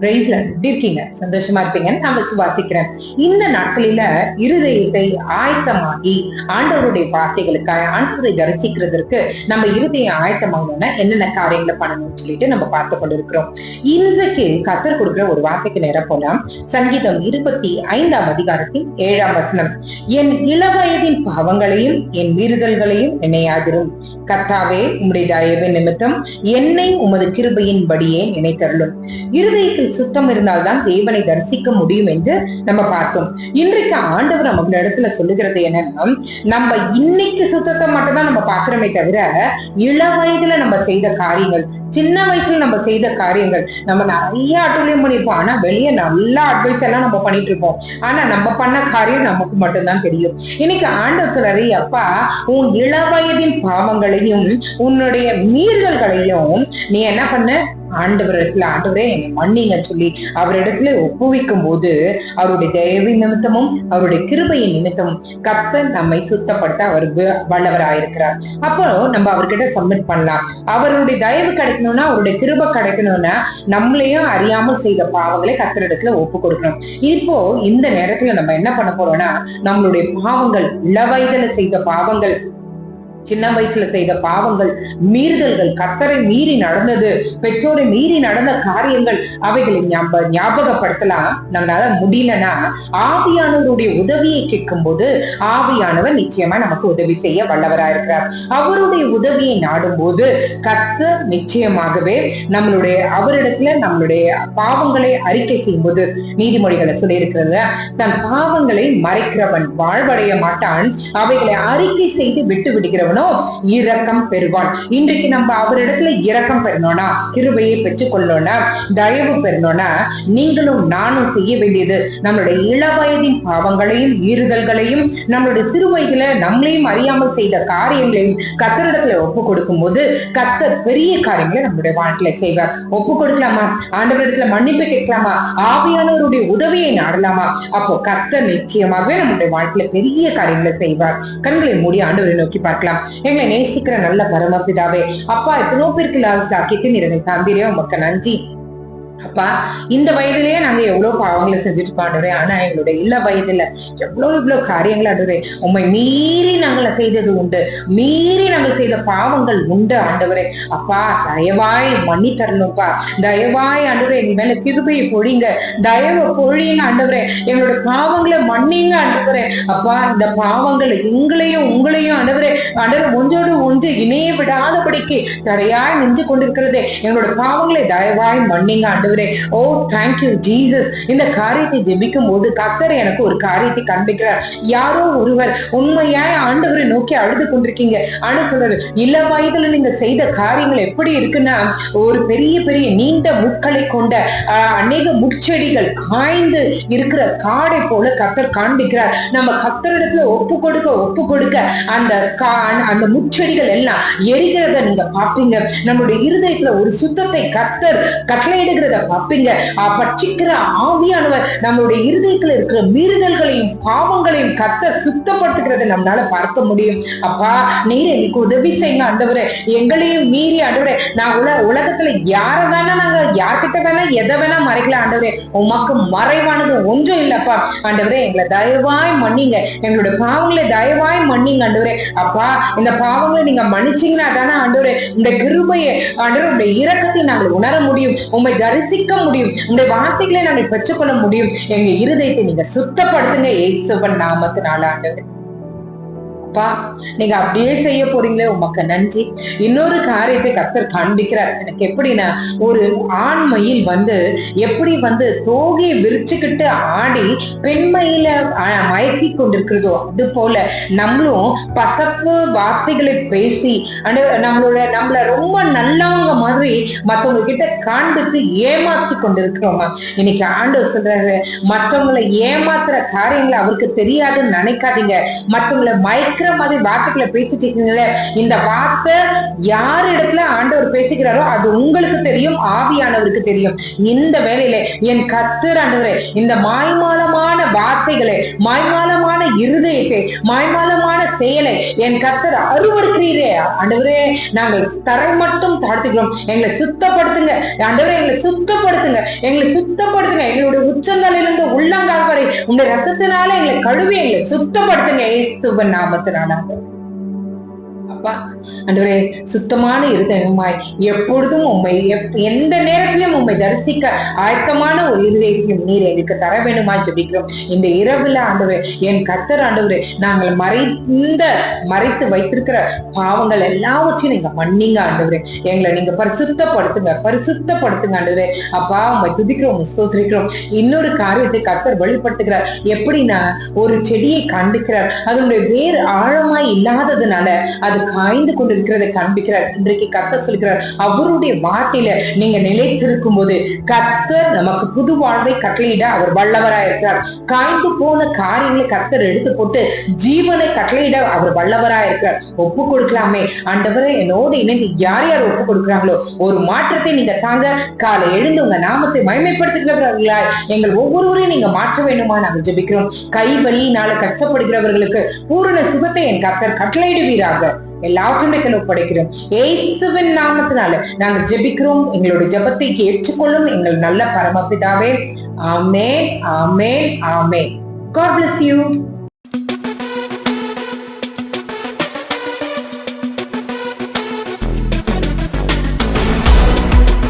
பிரைஸ்ல எப்படி இருக்கீங்க சந்தோஷமா இருப்பீங்கன்னு நான் விசுவாசிக்கிறேன் இந்த நாட்களில இருதயத்தை ஆயத்தமாகி ஆண்டவருடைய வார்த்தைகளுக்காக ஆண்டவரை தரிசிக்கிறதுக்கு நம்ம இருதயம் ஆயத்தமாகணும்னா என்னென்ன காரியங்களை பண்ணணும்னு சொல்லிட்டு நம்ம பார்த்து கொண்டிருக்கிறோம். இன்றைக்கு கத்தர் கொடுக்குற ஒரு வார்த்தைக்கு நேரம் போலாம். சங்கீதம் இருபத்தி ஐந்தாம் அதிகாரத்தின் ஏழாம் வசனம். என் இளவயதின் பாவங்களையும் என் மீறுதல்களையும் நினையாதிரும். கத்தாவே உம்முடைய தயவு நிமித்தம் என்னை உமது கிருபையின் படியே நினைத்தருளும். இருதயத்தில் சுத்தம் இருந்தால்தான் தேவனை தரிசிக்க முடியும் என்று நம்ம பார்த்தோம். இன்றைக்கு ஆண்டவர் நமக்கு இடத்துல சொல்லுகிறது என்னன்னா நம்ம இன்னைக்கு சுத்தத்தை மட்டும் தான் நம்ம பாக்குறோமே தவிர இள வயதுல நம்ம செய்த காரியங்கள் சின்ன வயசுல நம்ம செய்த காரியங்கள் நம்ம நிறைய அட்டுழியம் பண்ணிருப்போம் ஆனா வெளியே நல்ல அட்வைஸ் எல்லாம் நம்ம பண்ணிட்டு இருப்போம். ஆனா நம்ம பண்ண காரியம் நமக்கு மட்டும்தான் தெரியும். இன்னைக்கு ஆண்டவர் சொல்றாரு அப்பா உன் இளவயதின் பாவங்களையும் உன்னுடைய மீறுதல்களையும் நீ என்ன பண்ண? ஆண்டவரிடத்துல ஆண்டவரே என்னை மன்னிங்க சொல்லி அவரிடத்துல ஒப்புவிக்கும் போது அவருடைய தயவு நிமித்தமும் அவருடைய கிருபையின் நிமித்தமும் கப்ப நம்மை சுத்தப்படுத்த அவர் வல்லவராயிருக்கிறார். அப்போ நம்ம அவர்கிட்ட சப்மிட் பண்ணலாம். அவருடைய தயவு கிடைக்கணும்னா அவருடைய கிருபை கிடைக்கணும்னா நம்மளையும் அறியாமல் செய்த பாவங்களை கத்தரிடத்துல ஒப்பு கொடுக்கணும். இப்போ இந்த நேரத்துல நம்ம என்ன பண்ண போறோம்னா நம்மளுடைய பாவங்கள் இளவயதுல செய்த பாவங்கள் சின்ன வயசுல செய்த பாவங்கள் மீறுதல்கள் கத்தரை மீறி நடந்தது பெற்றோரை மீறி நடந்த காரியங்கள் அவைகளை ஞாபகப்படுத்தலாம். நம்மளால முடியலன்னா ஆவியானவருடைய உதவியை கேட்கும் போது ஆவியானவர் நிச்சயமா நமக்கு உதவி செய்ய வல்லவரா இருக்கிறார். அவருடைய உதவியை நாடும் போது கத்து நிச்சயமாகவே நம்மளுடைய அவரிடத்துல நம்மளுடைய பாவங்களை அறிக்கை செய்யும் போது நீதிமொழிகளை சொல்லியிருக்கிறது தன் பாவங்களை மறைக்கிறவன் வாழ்வடைய மாட்டான் அவைகளை அறிக்கை செய்து விட்டு விடுகிறவனும் விடுகிறவனோ இரக்கம் பெறுவான். இன்றைக்கு நம்ம அவரிடத்துல இரக்கம் பெறணும்னா கிருபையை பெற்றுக்கொள்ளணும்னா தயவு பெறணும்னா நீங்களும் நானும் செய்ய வேண்டியது நம்மளுடைய இளவயதின் பாவங்களையும் ஈறுதல்களையும் நம்மளுடைய சிறு வயதுல நம்மளையும் அறியாமல் செய்த காரியங்களையும் கத்தரிடத்துல ஒப்பு கொடுக்கும் போது கத்தர் பெரிய காரியங்களை நம்மளுடைய வாழ்க்கையில செய்வார். ஒப்பு கொடுக்கலாமா? ஆண்டவரிடத்துல மன்னிப்பு கேட்கலாமா? ஆவியானவருடைய உதவியை நாடலாமா? அப்போ கத்தர் நிச்சயமாகவே நம்மளுடைய வாழ்க்கையில பெரிய காரியங்களை செய்வார். கண்களை மூடி ஆண்டவரை நோக்கி பார்க்கலாம். எங்களை நேசிக்கிற நல்ல பரமபிதாவே அப்பா எத்தனோ பேருக்கு லால் சாக்கியத்தின் எனக்கு தந்திரே உமக்கு நன்றி. அப்பா இந்த வயதிலேயே நாங்க எவ்வளவு பாவங்களை செஞ்சுட்டு பாடுறேன் ஆனா எங்களுடைய இல்ல வயதுல எவ்வளவு இவ்வளவு காரியங்கள் ஆடுறே உண்மை மீறி நாங்களை செய்தது உண்டு. மீறி நாங்கள் செய்த பாவங்கள் உண்டு ஆண்டவரே. அப்பா தயவாய் மன்னி தரணும்ப்பா. தயவாய் ஆண்டவரே எங்க மேல கிருபையை பொழிங்க. தயவு பொழிங்க ஆண்டவரே. எங்களோட பாவங்களை மன்னிங்க ஆண்டவரே. அப்பா இந்த பாவங்கள் எங்களையும் உங்களையும் ஆண்டவரே ஆண்டவர் ஒன்றோடு ஒன்று இணைய விடாதபடிக்கு தரையாய் நின்று கொண்டிருக்கிறதே. எங்களோட பாவங்களை தயவாய் மன்னிங்க ஆண்டவரே. ஓ தேங்க்யூ ஜீசஸ் இந்த காரியத்தை ஜெபிக்கும் போது கத்தர் எனக்கு ஒரு காரியத்தை காண்பிக்கிறார். யாரோ ஒருவர் உண்மையாய் ஆண்டவரை நோக்கி அழுது கொண்டிருக்கீங்க. ஆனா சொல்றாரு இள வயதுல நீங்க செய்த காரியங்கள் எப்படி இருக்குன்னா ஒரு பெரிய பெரிய நீண்ட முட்களை கொண்ட அநேக முட்செடிகள் காய்ந்து இருக்கிற காடை போல கத்தர் காண்பிக்கிறார். நம்ம கத்தரிடத்துல ஒப்பு கொடுக்க ஒப்பு கொடுக்க அந்த கா- அந்த முட்செடிகள் எல்லாம் எரிகிறத நீங்க பார்ப்பீங்க. நம்மளுடைய இருதயத்துல ஒரு சுத்தத்தை கத்தர் கட்டளையிடுகிறத பார்ப்பீங்க பட்சிக்கிற ஆவியானவர் நம்மளுடைய இருதயத்துல இருக்கிற மீறுதல்களையும் பாவங்களையும் கத்த சுத்தப்படுத்துகிறத நம்மளால பார்க்க முடியும். அப்பா நீர் எனக்கு உதவி செய்யுங்க ஆண்டவரே. எங்களையும் மீறி ஆண்டவரே நான் உல உலகத்துல யார வேணா நாங்க யார்கிட்ட வேணா எதை வேணா மறைக்கலாம் ஆண்டவரே. உமக்கு மறைவானது ஒன்றும் இல்லப்பா. ஆண்டவரே எங்களை தயவாய் மன்னிங்க. எங்களுடைய பாவங்களை தயவாய் மன்னிங்க ஆண்டவரே. அப்பா இந்த பாவங்களை நீங்க மன்னிச்சீங்கன்னா தானே ஆண்டவரே உங்களுடைய கிருபையை ஆண்டவரே உங்களுடைய இரக்கத்தை நாங்கள் உணர முடியும். உண்மை ரசிக்க முடியும். உங்களுடைய வார்த்தைகளை நாங்கள் பெற்றுக்கொள்ள முடியும். எங்க இருதயத்தை நீங்க சுத்தப்படுத்துங்க. இயேசுவன் நாமத்தினால ஆண்டவரே. அப்பா நீங்க அப்படியே செய்ய போறீங்களே உமக்கு நன்றி. இன்னொரு காரியத்தை கத்தர் காண்பிக்கிறார். எனக்கு எப்படின்னா ஒரு ஆண்மையில் வந்து எப்படி வந்து தோகையை விரிச்சுக்கிட்டு ஆடி பெண்மையில மயக்கி கொண்டிருக்கிறதோ அது போல நம்மளும் பசப்பு வார்த்தைகளை பேசி நம்மளோட நம்மள ரொம்ப நல்லவங்க மாதிரி மத்தவங்க கிட்ட காண்பித்து ஏமாற்றி கொண்டிருக்கிறோமா? இன்னைக்கு ஆண்டவர் சொல்றாரு மற்றவங்களை ஏமாத்துற காரியங்களை அவருக்கு தெரியாதுன்னு நினைக்காதீங்க. மற்றவங்களை கேட்கிற மாதிரி வார்த்தைகளை பேசிட்டு இருக்கீங்களே இந்த வார்த்தை யார் இடத்துல ஆண்டவர் பேசுகிறாரோ அது உங்களுக்கு தெரியும் ஆவியானவருக்கு தெரியும். இந்த வேலையில என் கத்தர் ஆண்டவரே இந்த மாய்மாலமான வார்த்தைகளை மாய்மாலமான இருதயத்தை மாய்மாலமான செயலை என் கத்தர் அருவருக்கிறீரே. ஆண்டவரே நாங்கள் தரை மட்டும் தாழ்த்துக்கிறோம் எங்களை சுத்தப்படுத்துங்க. ஆண்டவரே எங்களை சுத்தப்படுத்துங்க. எங்களை சுத்தப்படுத்துங்க. எங்களுடைய உச்சந்தலையில உள்ளங்கால் வரை உங்களுடைய ரத்தத்தினால எங்களை கழுவி எங்களை சுத்தப்படுத்துங்க இயேசுவின் நாமத்தினால அப்பா ஆண்டவரே சுத்தமான இருதயமாய் எப்பொழுதும் உண்மை எந்த நேரத்திலும் உண்மை தரிசிக்க ஆயத்தமான ஒரு இருதயத்தையும் நீர் எங்களுக்கு தர வேண்டுமா ஜபிக்கிறோம். இந்த இரவுல ஆண்டவரே என் கத்தர் ஆண்டவரே நாங்கள் மறைந்த மறைத்து வைத்திருக்கிற பாவங்கள் எல்லாவற்றையும் நீங்க மன்னிங்க ஆண்டவரே. எங்களை நீங்க பரிசுத்தப்படுத்துங்க பரிசுத்தப்படுத்துங்க ஆண்டவரே. அப்பா உண்மை துதிக்கிறோம் சோதரிக்கிறோம் இன்னொரு காரியத்தை கத்தர் வெளிப்படுத்துகிறார் எப்படின்னா ஒரு செடியை காண்பிக்கிறார். அதனுடைய வேர் ஆழமாய் இல்லாததுனால அது காய்ந்து கொண்டிருக்கிறதை காண்பிக்கிறார். இன்றைக்கு கத்தர் சொல்கிறார் அவருடைய வார்த்தையில நீங்க நிலைத்திருக்கும் போது கத்தர் நமக்கு புது வாழ்வை கட்டளையிட அவர் வல்லவராய் இருக்கிறார். காய்ந்து போன காரியங்களை கத்தர் எடுத்து போட்டு ஜீவனை கட்டளையிட அவர் வல்லவராய் இருக்கிறார். ஒப்பு கொடுக்கலாமே. ஆண்டவரை என்னோடு இணைந்து யார் யார் ஒப்பு கொடுக்குறாங்களோ ஒரு மாற்றத்தை நீங்க தாங்க காலை எழுந்து உங்க நாமத்தை மயமைப்படுத்துகிறவர்களாய் எங்கள் ஒவ்வொருவரையும் நீங்க மாற்ற வேண்டுமா நாங்கள் ஜெபிக்கிறோம். கை வழியினால கஷ்டப்படுகிறவர்களுக்கு பூரண சுகத்தை என் கத்தர் கட்டளையிடுவீராக. எல்லாவற்றையும் ஒப்படைக்கிறோம் ஏசுவின் நாமத்தினால நாங்க ஜெபிக்கிறோம். எங்களோட ஜெபத்தை ஏற்றுக்கொள்ளும் எங்கள் நல்ல பரமபிதாவே. ஆமே ஆமே ஆமே God bless you.